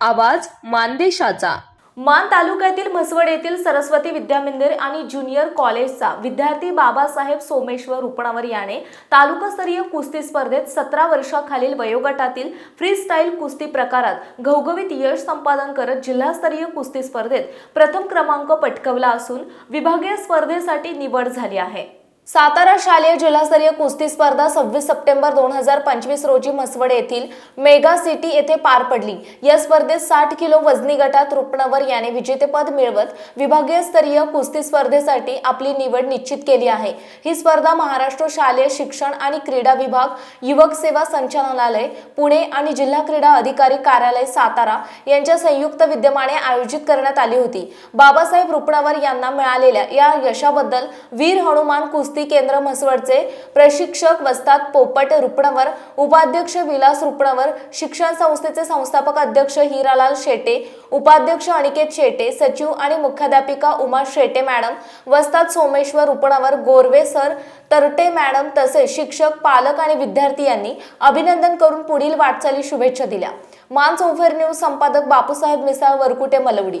आवाज मानदेशाचा. मान तालुक्यातील म्हसवड येथील सरस्वती विद्या मंदिर आणि ज्युनियर कॉलेजचा विद्यार्थी बाबासाहेब सोमेश्वर रुपणावर याने तालुकास्तरीय कुस्ती स्पर्धेत सतरा वर्षाखालील वयोगटातील फ्रीस्टाईल कुस्ती प्रकारात घवघवीत यश संपादन करत जिल्हास्तरीय कुस्ती स्पर्धेत प्रथम क्रमांक पटकवला असून विभागीय स्पर्धेसाठी निवड झाली आहे. सातारा शालेय जिल्हास्तरीय कुस्ती स्पर्धा सव्वीस सप्टेंबर दोन हजार पंचवीस रोजी म्हसवड येथील मेगा सिटी येथे पार पडली. या स्पर्धेत साठ किलो वजनी गटात रुपणवर याने विजेतेपद मिळवत विभागीय स्तरीय कुस्ती स्पर्धेसाठी आपली निवड निश्चित केली आहे. ही स्पर्धा महाराष्ट्र शालेय शिक्षण आणि क्रीडा विभाग युवक सेवा संचालनालय पुणे आणि जिल्हा क्रीडा अधिकारी कार्यालय सातारा यांच्या संयुक्त विद्यमाने आयोजित करण्यात आली होती. बाबासाहेब रुपणावर यांना मिळालेल्या या यशाबद्दल वीर हनुमान कुस्ती केंद्र म्हसवडचे प्रशिक्षक वस्ताद पोपट रुपणवर उपाध्यक्ष विलास रुपणवर शिक्षण संस्थेचे संस्थापक अध्यक्ष हिरालाल शेटे उपाध्यक्ष अनिकेत शेटे सचिव आणि मुख्याध्यापिका उमा शेटे मॅडम वस्तात सोमेश्वर रुपणवर गोरवे सर तरटे मॅडम तसेच शिक्षक पालक आणि विद्यार्थी यांनी अभिनंदन करून पुढील वाटचाली शुभेच्छा दिल्या. मान चौफेर न्यूज संपादक बापूसाहेब मिसाळ वरकुटे मलवडी.